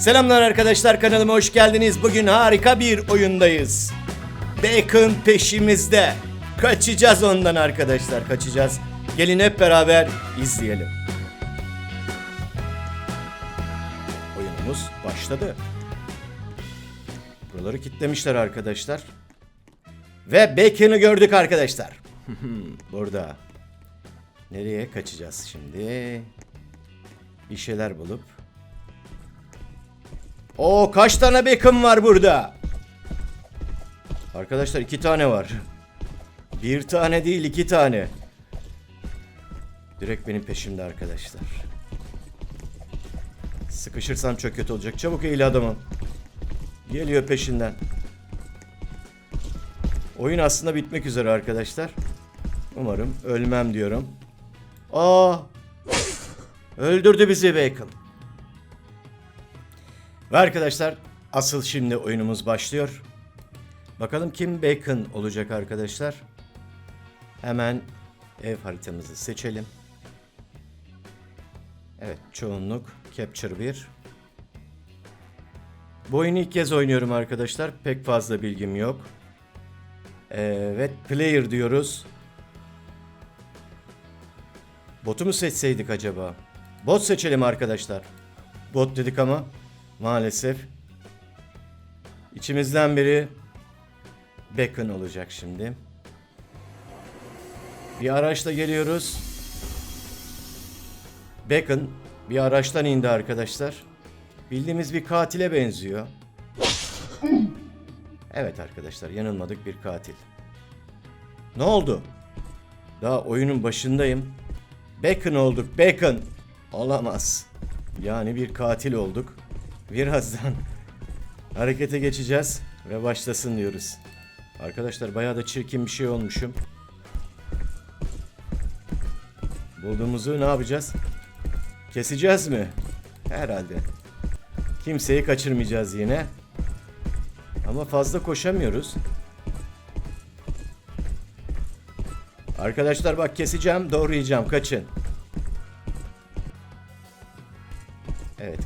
Selamlar arkadaşlar kanalıma hoş geldiniz. Bugün harika bir oyundayız. Bacon peşimizde. Kaçacağız ondan arkadaşlar kaçacağız. Gelin hep beraber izleyelim. Oyunumuz başladı. Buraları kilitlemişler arkadaşlar. Ve Bacon'ı gördük arkadaşlar. Burada. Nereye kaçacağız şimdi? Bir şeyler bulup. O kaç tane Beckham var burada? Arkadaşlar iki tane var. Bir tane değil iki tane. Direkt benim peşimde arkadaşlar. Sıkışırsam çok kötü olacak. Çabuk eğil adamım. Geliyor peşinden. Oyun aslında bitmek üzere arkadaşlar. Umarım ölmem diyorum. Aa! Öldürdü bizi Bacon. Ve arkadaşlar asıl şimdi oyunumuz başlıyor. Bakalım kim Bacon olacak arkadaşlar. Hemen ev haritamızı seçelim. Evet çoğunluk Capture 1. Bu oyunu ilk kez oynuyorum arkadaşlar. Pek fazla bilgim yok. Evet player diyoruz. Botu mu seçseydik acaba? Bot seçelim arkadaşlar. Bot dedik ama maalesef içimizden biri Bacon olacak şimdi. Bir araçla geliyoruz. Bacon bir araçtan indi arkadaşlar. Bildiğimiz bir katile benziyor. Evet arkadaşlar yanılmadık bir katil. Ne oldu? Daha oyunun başındayım. Bacon olduk Bacon. Olamaz. Yani bir katil olduk. Birazdan harekete geçeceğiz ve başlasın diyoruz. Arkadaşlar bayağı da çirkin bir şey olmuşum. Bulduğumuzu ne yapacağız? Keseceğiz mi? Herhalde. Kimseyi kaçırmayacağız yine. Ama fazla koşamıyoruz. Arkadaşlar bak keseceğim, doğrayacağım. Kaçın.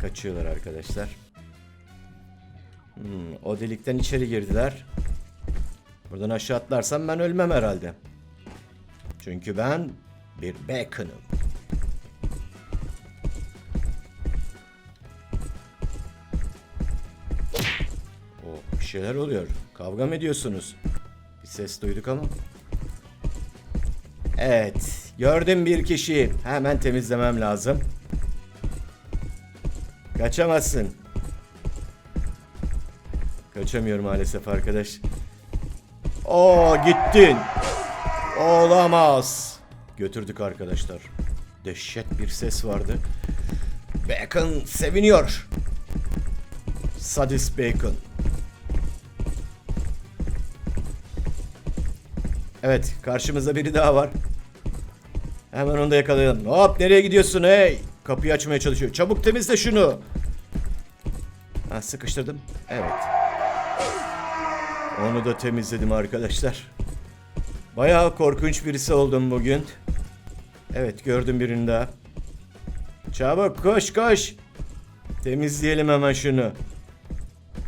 Kaçıyorlar arkadaşlar. Hmm, o delikten içeri girdiler. Buradan aşağı atlarsam ben ölmem herhalde. Çünkü ben bir Bacon'ım. O bir şeyler oluyor. Kavga mı ediyorsunuz? Bir ses duyduk ama. Evet. Gördüm bir kişiyi. Hemen temizlemem lazım. Kaçamazsın. Kaçamıyorum maalesef arkadaş. Oo gittin. Olamaz. Götürdük arkadaşlar. Dehşet bir ses vardı. Bacon seviniyor. Sadist Bacon. Evet karşımızda biri daha var. Hemen onu da yakalayalım. Hop nereye gidiyorsun hey? Kapıyı açmaya çalışıyor. Çabuk temizle şunu. Ha, sıkıştırdım. Evet. Onu da temizledim arkadaşlar. Bayağı korkunç birisi oldum bugün. Evet gördüm birini daha. Çabuk koş koş. Temizleyelim hemen şunu.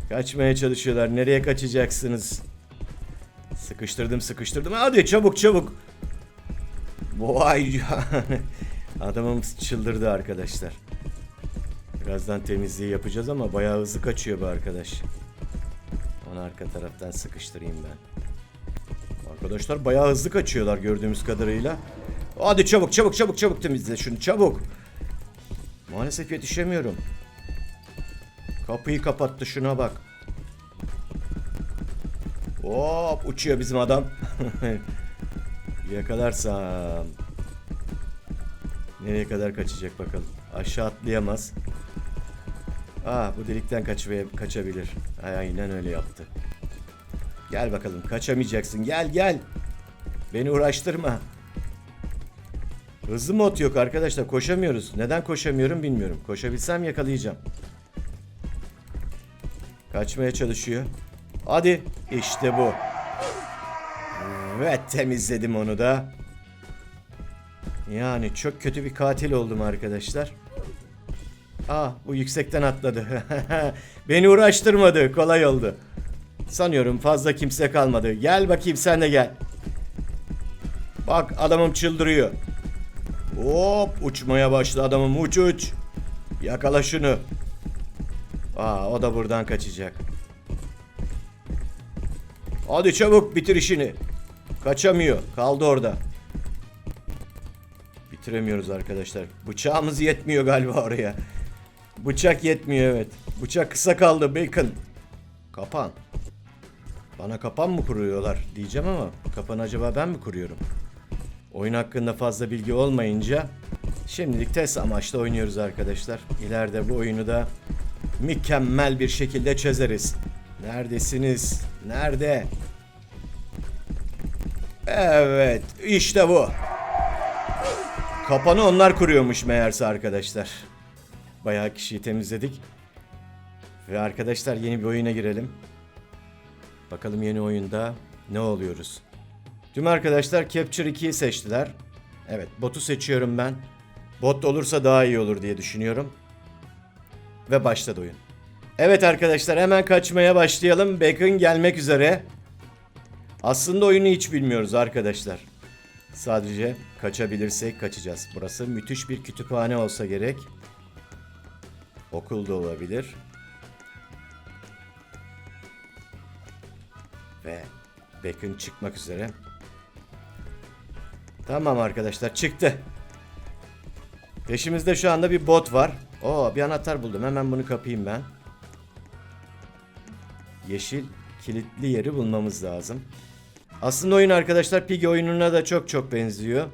Kaçmaya çalışıyorlar. Nereye kaçacaksınız? Sıkıştırdım sıkıştırdım. Hadi çabuk çabuk. Vay Adamımız çıldırdı arkadaşlar. Birazdan temizliği yapacağız ama bayağı hızlı kaçıyor bu arkadaş. Onu arka taraftan sıkıştırayım ben. Arkadaşlar bayağı hızlı kaçıyorlar gördüğümüz kadarıyla. Hadi çabuk çabuk çabuk çabuk temizle şunu çabuk. Maalesef yetişemiyorum. Kapıyı kapattı şuna bak. Hop uçuyor bizim adam. Yakalarsam. Nereye kadar kaçacak bakalım. Aşağı atlayamaz. Aa bu delikten kaçmaya kaçabilir. Aynen öyle yaptı. Gel bakalım kaçamayacaksın. Gel gel. Beni uğraştırma. Hızlı mod yok arkadaşlar. Koşamıyoruz. Neden koşamıyorum bilmiyorum. Koşabilsem yakalayacağım. Kaçmaya çalışıyor. Hadi. işte bu. Evet temizledim onu da. Yani çok kötü bir katil oldum arkadaşlar. Ah bu yüksekten atladı. Beni uğraştırmadı. Kolay oldu. Sanıyorum fazla kimse kalmadı. Gel bakayım sen de gel. Bak adamım çıldırıyor. Hop uçmaya başladı adamım uç uç. Yakala şunu. Aa o da buradan kaçacak. Hadi çabuk bitir işini. Kaçamıyor. Kaldı orada. Bitiremiyoruz arkadaşlar. Bıçağımız yetmiyor galiba oraya. Bıçak yetmiyor evet. Bıçak kısa kaldı Bacon. Kapan. Bana kapan mı kuruyorlar diyeceğim ama kapan acaba ben mi kuruyorum? Oyun hakkında fazla bilgi olmayınca şimdilik test amaçlı oynuyoruz arkadaşlar. İleride bu oyunu da mükemmel bir şekilde çözeriz. Neredesiniz? Nerede? Evet, işte bu. Kapanı onlar kuruyormuş meğerse arkadaşlar. Bayağı kişiyi temizledik. Ve arkadaşlar yeni bir oyuna girelim. Bakalım yeni oyunda ne oluyoruz. Tüm arkadaşlar Capture 2'yi seçtiler. Evet botu seçiyorum ben. Bot olursa daha iyi olur diye düşünüyorum. Ve başladı oyun. Evet arkadaşlar hemen kaçmaya başlayalım. Bacon gelmek üzere. Aslında oyunu hiç bilmiyoruz arkadaşlar. Sadece kaçabilirsek kaçacağız. Burası müthiş bir kütüphane olsa gerek. Okul da olabilir. Ve Bacon çıkmak üzere. Tamam arkadaşlar çıktı. Peşimizde şu anda bir bot var. Oo bir anahtar buldum. Hemen bunu kapayım ben. Yeşil kilitli yeri bulmamız lazım. Aslında oyun arkadaşlar Piggy oyununa da çok çok benziyor.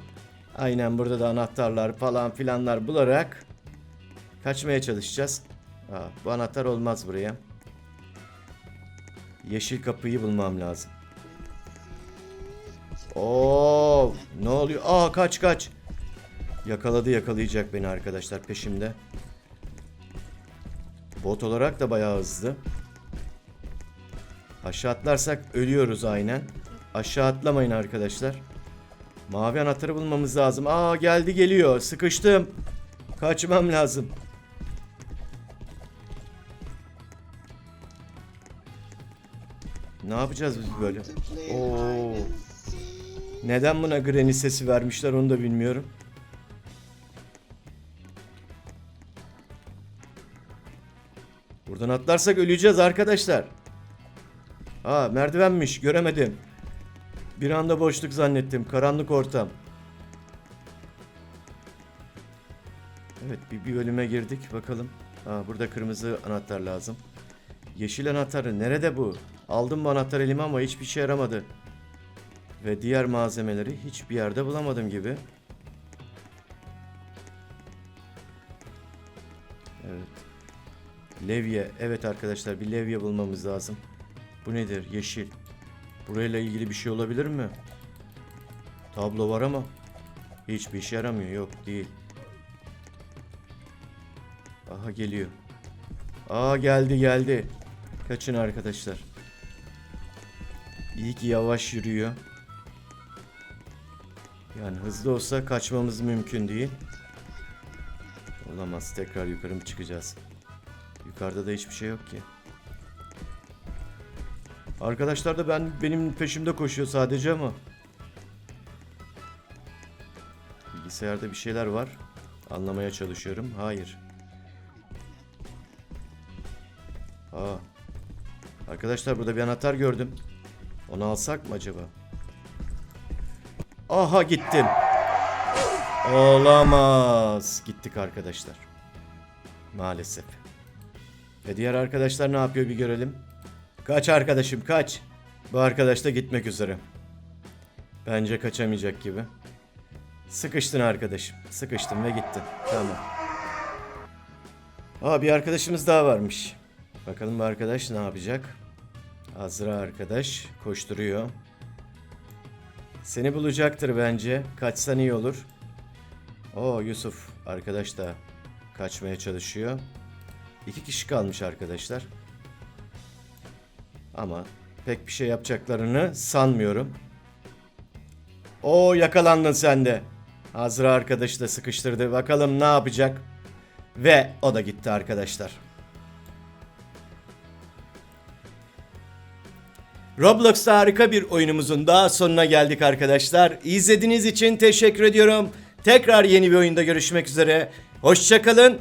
Aynen burada da anahtarlar falan filanlar bularak kaçmaya çalışacağız. Aa, bu anahtar olmaz buraya. Yeşil kapıyı bulmam lazım. Oo, ne oluyor? Aa kaç kaç. Yakaladı yakalayacak beni arkadaşlar peşimde. Bot olarak da bayağı hızlı. Aşağı atlarsak ölüyoruz aynen. Aşağı atlamayın arkadaşlar. Mavi anahtarı bulmamız lazım. Aa geldi geliyor. Sıkıştım. Kaçmam lazım. Ne yapacağız biz böyle? Oo. Neden buna Granny sesi vermişler onu da bilmiyorum. Buradan atlarsak öleceğiz arkadaşlar. Aa merdivenmiş göremedim. Bir anda boşluk zannettim. Karanlık ortam. Evet bir, bir bölüme girdik bakalım. Aa, burada kırmızı anahtar lazım. Yeşil anahtarı nerede bu? Aldım bu anahtar elime ama hiçbir şey yaramadı. Ve diğer malzemeleri hiçbir yerde bulamadım gibi. Evet. Levye. Evet arkadaşlar bir levye bulmamız lazım. Bu nedir? Yeşil. Burayla ilgili bir şey olabilir mi? Tablo var ama hiçbir işe yaramıyor. Yok değil. Aha geliyor. Aa geldi geldi. Kaçın arkadaşlar. İyi ki yavaş yürüyor. Yani hızlı olsa kaçmamız mümkün değil. Olamaz. Tekrar yukarı mı çıkacağız? Yukarıda da hiçbir şey yok ki. Arkadaşlar da ben benim peşimde koşuyor sadece ama. Bilgisayarda bir şeyler var. Anlamaya çalışıyorum. Hayır. Aa. Arkadaşlar burada bir anahtar gördüm. Onu alsak mı acaba? Aha gittim. Olamaz. Gittik arkadaşlar. Maalesef. Ve diğer arkadaşlar ne yapıyor bir görelim. Kaç arkadaşım kaç. Bu arkadaş da gitmek üzere. Bence kaçamayacak gibi. Sıkıştın arkadaşım. Sıkıştın ve gittin. Tamam. Aa bir arkadaşımız daha varmış. Bakalım bu arkadaş ne yapacak? Azra arkadaş koşturuyor. Seni bulacaktır bence. Kaçsan iyi olur. Oo Yusuf arkadaş da kaçmaya çalışıyor. İki kişi kalmış arkadaşlar. Ama pek bir şey yapacaklarını sanmıyorum. Oo yakalandın sen de. Azra arkadaşı da sıkıştırdı. Bakalım ne yapacak? Ve o da gitti arkadaşlar. Roblox'ta harika bir oyunumuzun daha sonuna geldik arkadaşlar. İzlediğiniz için teşekkür ediyorum. Tekrar yeni bir oyunda görüşmek üzere. Hoşçakalın.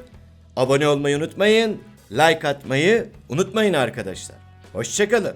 Abone olmayı unutmayın. Like atmayı unutmayın arkadaşlar. Hoşçakalın.